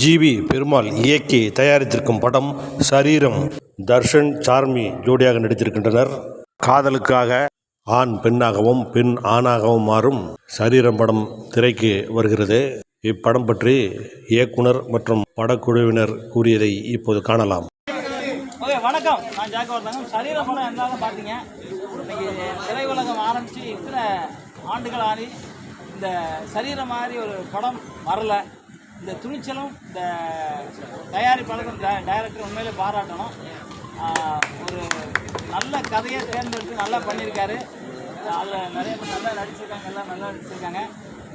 GV Perumal இயக்கி தயாரித்திருக்கும் படம் சரீரம் தர்ஷன் சார்மி ஜோடியாக நடித்திருக்கின்றனர். காதலுக்காக ஆண் பெண்ணாகவும் பெண் ஆணாகவும் மாறும் சரீரம் படம் திரைக்கு வருகிறது. இப்படம் பற்றி இயக்குனர் மற்றும் படக்குழுவினர் கூறியதை இப்போது காணலாம். வணக்கம். நான் சரீர படம் பார்த்தீங்க இன்னைக்கு ஆரம்பித்து இத்தனை ஆண்டுகள் ஆகி இந்த சரீரம் மாதிரி ஒரு படம் வரல. இந்த துணிச்சலும் இந்த தயாரிப்பாளரும் ட- டைரக்டர் உண்மையிலே பாராட்டணும். ஒரு நல்ல கதையை தேர்ந்தெடுத்து நல்லா பண்ணியிருக்காரு. அதில் நிறைய பேர் நல்லா நடிச்சிருக்காங்க எல்லாம் நல்லா நடிச்சிருக்காங்க.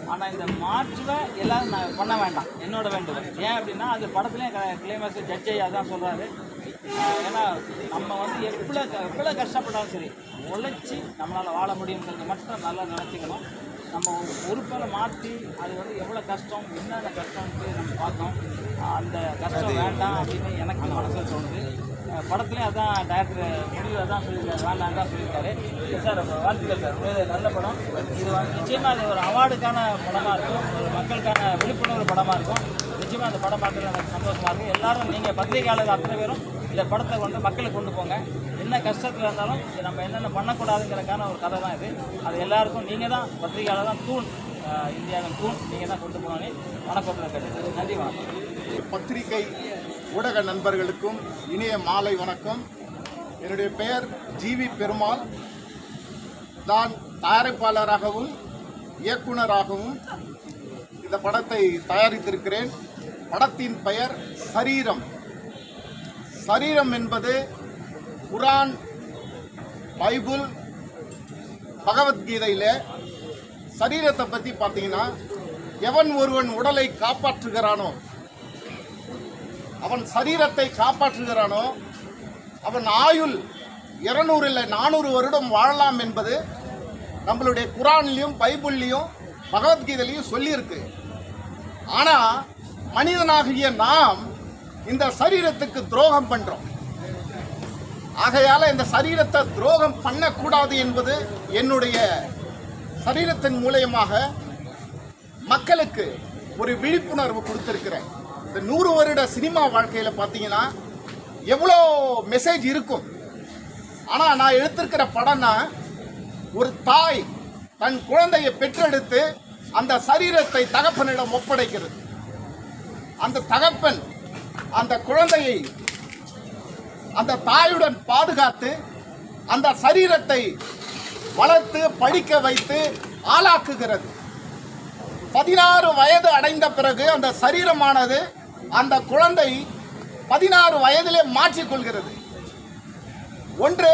ஆனால் இந்த மாற்றுவை எல்லோரும் நான் பண்ண வேண்டாம். என்னோட வேண்டுதல் ஏன் அப்படின்னா அது படத்துலேயும் கிளைமேக்ஸ் ஜட்ஜ் அதான் தான் சொல்கிறாரு ஏன்னா நம்ம வந்து எவ்வளோ எவ்வளோ கஷ்டப்பட்டாலும் சரி உழைச்சி நம்மளால் வாழ முடியுங்கிறது மட்டும் நல்லா நினச்சிக்கணும். நம்ம ஒரு பொறுப்பை மாற்றி அது வந்து எவ்வளோ கஷ்டம் என்னென்ன கஷ்டம்னு நம்ம பார்த்தோம். அந்த கஷ்டம் வேண்டாம் அப்படின்னு எனக்கு மனசில் தோணுது. அஹ் படத்துலேயும் அதான் டேரக்டர் முடிவு அதான் சொல்லியிருக்காரு வேண்டாம் தான் சொல்லியிருக்காரு. சார் வாழ்த்துக்கள் சார். நல்ல படம். இது வந்து நிச்சயமாக அது ஒரு அவார்டுக்கான படமாக இருக்கும். ஒரு மக்களுக்கான விழிப்புணர்வு படமாக இருக்கும். நிச்சயமாக அந்த படம் பார்க்கறது எனக்கு சந்தோஷமாக இருக்கும் எல்லாரும் நீங்கள் பத்திரிகையாளர் அத்தனை பேரும் இந்த படத்தை கொண்டு மக்களுக்கு கொண்டு போங்க. என்ன கஷ்டத்தில் இருந்தாலும் நம்ம என்னென்ன பண்ணக்கூடாதுங்கிறதுக்கான ஒரு கதை தான் இது. அது எல்லாருக்கும் நீங்கள் தான் பத்திரிகையாளர் தான் தூண் இந்தியாவின் தூண். நீங்கள் தான் கொண்டு போனோன்னே வணக்கத்தில் கேட்டது நன்றி வணக்கம். பத்திரிகை ஊடக நண்பர்களுக்கும் இனிய மாலை வணக்கம். என்னுடைய பெயர் ஜிவி பெருமாள். நான் தயாரிப்பாளராகவும் இயக்குனராகவும் இந்த படத்தை தயாரித்திருக்கிறேன். படத்தின் பெயர் சரீரம். சரீரம் என்பது குரான் பைபிள் பகவத்கீதையில் சரீரத்தை பற்றி பார்த்தீங்கன்னா எவன் ஒருவன் உடலை காப்பாற்றுகிறானோ அவன் சரீரத்தை காப்பாற்றுகிறானோ அவன் ஆயுள் இருநூறு இல்லை நானூறு வருடம் வாழலாம் என்பது நம்மளுடைய குரான்லையும் பைபிள்லையும் பகவத்கீதையிலையும் சொல்லியிருக்கு. ஆனால் மனிதனாகிய நாம் இந்த சரீரத்துக்கு துரோகம் பண்ணுறோம் ஆகையால இந்த சரீரத்தை துரோகம் பண்ணக்கூடாது என்பது என்னுடைய சரீரத்தின் மூலயமாக மக்களுக்கு ஒரு விழிப்புணர்வு கொடுத்துருக்கிறேன். இந்த நூறு வருட சினிமா வாழ்க்கையில் பார்த்தீங்கன்னா எவ்வளோ மெசேஜ் இருக்கும். ஆனால் நான் எடுத்திருக்கிற படம்னா ஒரு தாய் தன் குழந்தையை பெற்றெடுத்து அந்த சரீரத்தை தகப்பனிடம் ஒப்படைக்கிறது. அந்த தகப்பன் அந்த குழந்தையை அந்த தாயுடன் பாதுகாத்து அந்த சரீரத்தை வளர்த்து படிக்க வைத்து ஆளாக்குகிறது. பதினாறு வயது அடைந்த பிறகு அந்த சரீரமானது அந்த குழந்தை பதினாறு வயதிலே மாற்றிக்கொள்கிறது ஒன்று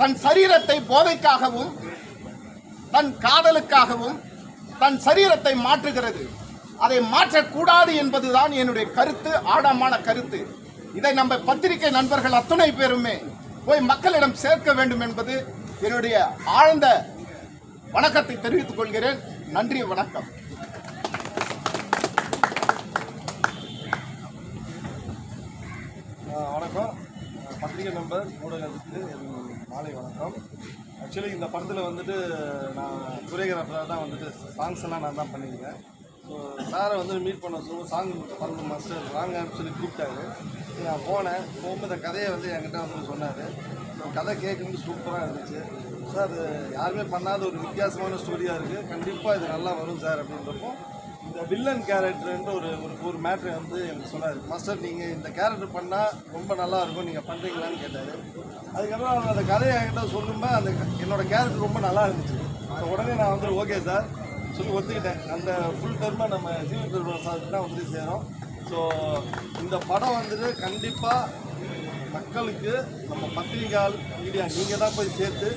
தன் சரீரத்தை போதைக்காகவும் தன் காதலுக்காகவும் தன் சரீரத்தை மாற்றுகிறது. அதை மாற்றக்கூடாது என்பதுதான் என்னுடைய கருத்து ஆழமான கருத்து. இதை நம்ம பத்திரிகை நண்பர்கள் அத்துணை பேருமே போய் மக்களிடம் சேர்க்க வேண்டும் என்பது என்னுடைய ஆழ்ந்த வணக்கத்தை தெரிவித்துக் கொள்கிறேன். நன்றி வணக்கம். வணக்கம். பத்திரிகை நம்பர் ஊடகத்துக்கு மாலை வணக்கம். ஆக்சுவலி இந்த படத்தில் வந்துட்டு நான் கொரியோகிராஃபராக தான் வந்துட்டு சாங்ஸ் எல்லாம் நான் தான் பண்ணியிருக்கேன். சாரை வந்து மீட் பண்ண சொல்லுவோம் சாங் பண்ண மாஸ்டர் வாங்கன்னு சொல்லி கூப்பிட்டாரு. நான் போனேன். போகும்போது இந்த கதையை வந்து என்கிட்ட வந்து சொன்னார். கதை கேட்கும்போது சூப்பராக இருந்துச்சு. சார் யாருமே பண்ணாத ஒரு வித்தியாசமான ஸ்டோரியாக இருக்குது கண்டிப்பாக இது நல்லா வரும் சார் அப்படின்றப்போ இந்த வில்லன் கேரக்டர்ன்ற ஒரு ஒரு ஒரு மேட்ரு வந்து எனக்கு சொன்னார். மாஸ்டர் நீங்கள் இந்த கேரக்டர் பண்ணால் ரொம்ப நல்லா இருக்கும். நீங்கள் பண்ணுறீங்களான்னு கேட்டார். அதுக்கப்புறம் அவர் அந்த கதையை என்கிட்ட சொல்லும்போது அந்த என்னோடய கேரக்டர் ரொம்ப நல்லா இருந்துச்சு. உடனே நான் வந்து ஓகே சார். சொல்லி ஒத்துக்கிட்டேன். அந்த ஃபுல் டர்மை நம்ம ஜீவி பெருமாள் சாருக்கு தான் வந்து சேரும். ஸோ இந்த படம் வந்துட்டு கண்டிப்பாக மக்களுக்கு நம்ம பத்திரிகையால் மீடியா நீங்கள் தான் போய் சேர்த்து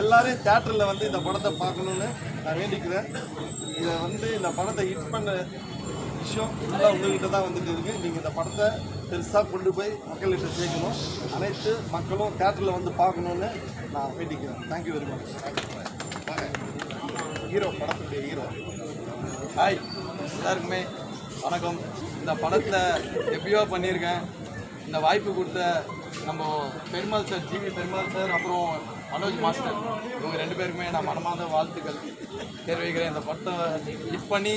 எல்லாரையும் தேட்டரில் வந்து இந்த படத்தை பார்க்கணுன்னு நான் வேண்டிக்கிறேன். இதை வந்து இந்த படத்தை ஹிட் பண்ண விஷயம் ஃபுல்லாக உங்கள்கிட்ட தான் வந்துட்டு இருக்குது நீங்கள் இந்த படத்தை பெருசாக கொண்டு போய் மக்கள்கிட்ட சேர்க்கணும். அனைத்து மக்களும் தேட்டரில் வந்து பார்க்கணுன்னு நான் வேண்டிக்கிறேன். Thank you very much hero படத்துடைய ஹீரோ. ஹாய் எல்லாருக்குமே வணக்கம். இந்த படத்தை எப்பயோ பண்ணியிருக்கேன். இந்த வாய்ப்பு கொடுத்த நம்ம Perumal sir GV Perumal sir அப்புறம் மனோஜ் மாஸ்டர். இவங்க ரெண்டு பேருக்குமே நான் மனமார்ந்த வாழ்த்துக்கள் தெரிவிக்கிறேன். இந்த படத்தை ஹிட் பண்ணி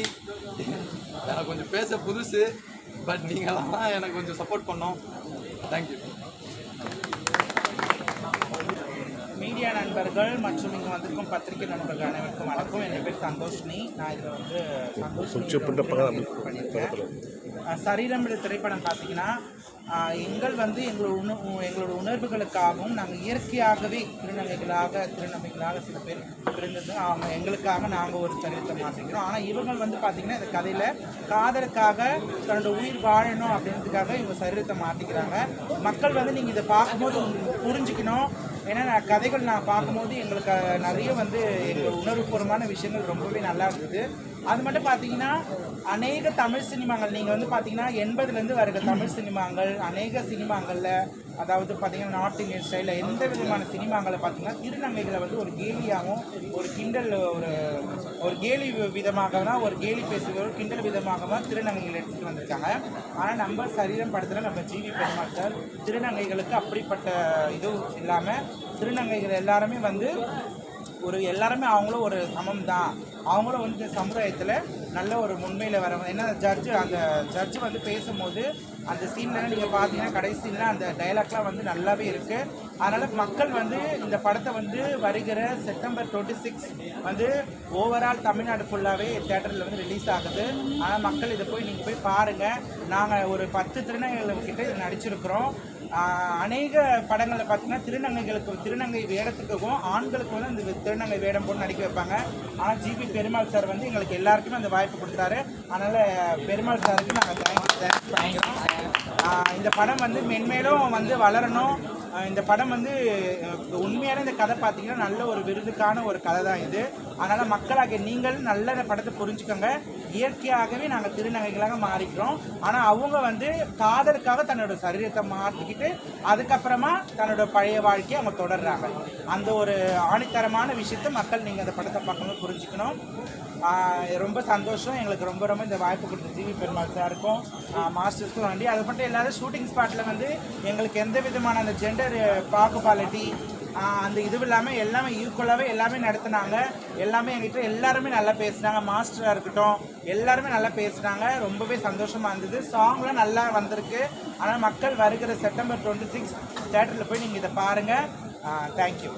எனக்கு கொஞ்சம் பேச புதுசு பட் நீங்களாம் எனக்கு கொஞ்சம் சப்போர்ட் பண்ணோம். தேங்க்யூ மீடியா நண்பர்கள் மற்றும் இங்கே வந்திருக்கும் பத்திரிகை நண்பர்கள் அனைவருக்கும் வணக்கம். என் பேர் சந்தோஷினி. நான் இதில் வந்து சந்தோஷினி பண்ணியிருக்கேன். சரீரம் திரைப்படம் பார்த்தீங்கன்னா எங்கள் வந்து எங்களோட உண எங்களோட உணர்வுகளுக்காகவும் நாங்கள் இயற்கையாகவே திருநங்கைகளாக திருநங்கைகளாக சில பேர் பிறந்தது அவங்க எங்களுக்காக நாங்கள் ஒரு சரீரத்தை மாற்றிக்கிறோம் ஆனால் இவங்க வந்து பார்த்திங்கன்னா இந்த கதையில் காதலுக்காக தன்னோட உயிர் வாழணும் அப்படின்றதுக்காக இவங்க சரீரத்தை மாற்றிக்கிறாங்க மக்கள் வந்து நீங்கள் இதை பார்க்கும்போது புரிஞ்சுக்கணும். ஏன்னா நான் கதைகள் நான் பார்க்கும்போது எங்களுக்கு நிறைய வந்து எங்கள் உணர்வுபூர்வமான விஷயங்கள் ரொம்பவே நல்லா இருந்தது. அது மட்டும் பார்த்தீங்கன்னா அநேக தமிழ் சினிமாங்கள். நீங்கள் வந்து பார்த்தீங்கன்னா எண்பதுலேருந்து வருகிற தமிழ் சினிமாங்கள் அநேக சினிமாங்களில் அதாவது பார்த்தீங்கன்னா நார்த் இந்தியன் ஸ்டைலில் எந்த விதமான சினிமாங்களை பார்த்தீங்கன்னா திருநங்கைகளை வந்து ஒரு கேலியாகவும் ஒரு கிண்டல் ஒரு ஒரு கேலி விதமாக தான் ஒரு கேலி பேசுகிற ஒரு கிண்டல் விதமாக தான் திருநங்கைகள் எடுத்துகிட்டு வந்திருக்காங்க. ஆனால் நம்ம சரீரம் படத்தில் நம்ம ஜிவி பெருமாள் சார் திருநங்கைகளுக்கு அப்படிப்பட்ட இதுவும் இல்லாமல் திருநங்கைகள் எல்லாருமே வந்து ஒரு எல்லாருமே அவங்களும் ஒரு சமம் தான் அவங்களும் வந்து இந்த சமுதாயத்தில் நல்ல ஒரு உண்மையில் வரவங்க ஏன்னா ஜட்ஜு அந்த ஜட்ஜு வந்து பேசும்போது அந்த சீன்லாம் நீங்கள் பார்த்தீங்கன்னா கடைசி சீனில் அந்த டைலாக்லாம் வந்து நல்லாவே இருக்குது அதனால் மக்கள் வந்து இந்த படத்தை வந்து வருகிற செப்டம்பர் டுவெண்ட்டி சிக்ஸ் வந்து ஓவரால் தமிழ்நாடு ஃபுல்லாகவே தேட்டரில் வந்து ரிலீஸ் ஆகுது. ஆனால் மக்கள் இதை போய் நீங்கள் போய் பாருங்கள் நாங்கள் ஒரு பத்து திருநங்கைகள் கிட்டே நடிச்சிருக்கிறோம். அநேக படங்களில் பார்த்தீங்கன்னா திருநங்கைகளுக்கு திருநங்கை வேடத்துக்கும் ஆண்களுக்கு வந்து அந்த திருநங்கை வேடம் போட்டு நடிக்க வைப்பாங்க. ஆனால் ஜிபி பெருமாள் சார் வந்து எங்களுக்கு எல்லாருக்குமே அந்த வாய்ப்பு கொடுத்தாரு. அதனால் பெருமாள் சாருக்கு நாங்கள் தேங்க்ஸ் தேங்க்ஸ் பண்ணிக்கிறோம். இந்த படம் வந்து மென்மேலும் வந்து வளரணும். இந்த படம் வந்து உண்மையான இந்த கதை பார்த்தீங்கன்னா நல்ல ஒரு விருதுக்கான ஒரு கதை தான் இது. அதனால் மக்களாகிய நீங்கள் நல்ல இந்த படத்தை புரிஞ்சுக்கோங்க. இயற்கையாகவே நாங்கள் திருநங்கைகளாக மாறிக்கிறோம். ஆனால் அவங்க வந்து காதலுக்காக தன்னோட சரீரத்தை மாற்றிக்கிட்டு அதுக்கப்புறமா தன்னோட பழைய வாழ்க்கையை அவங்க தொடர்றாங்க. அந்த ஒரு ஆணித்தரமான விஷயத்தை மக்கள் நீங்கள் அந்த படத்தை பார்க்கணும் புரிஞ்சுக்கணும். ரொம்ப சந்தோஷம். எங்களுக்கு ரொம்ப ரொம்ப இந்த வாய்ப்பு கொடுத்த ஜிவி பெருமாள் சாருக்கும் மாஸ்டர்ஸ்க்கும் நன்றி. அது மட்டும் இல்லாத ஷூட்டிங் ஸ்பாட்டில் வந்து எங்களுக்கு எந்த விதமான அந்த ஜெண்டர் Eh, பாகுபாலிட்டி அந்த இது இல்லாமல் எல்லாமே ஈக்குவலாகவே எல்லாமே நடத்துனாங்க. எல்லாமே எங்கிட்ட எல்லாருமே நல்லா பேசுனாங்க. மாஸ்டராக இருக்கட்டும் எல்லாருமே நல்லா பேசுனாங்க. ரொம்பவே சந்தோஷமாக இருந்தது. சாங்லாம் நல்லா வந்திருக்கு. ஆனால் மக்கள் வருகிற செப்டம்பர் டுவெண்ட்டி சிக்ஸ் தேட்டரில் போய் நீங்கள் இதை பாருங்கள் தேங்க்யூ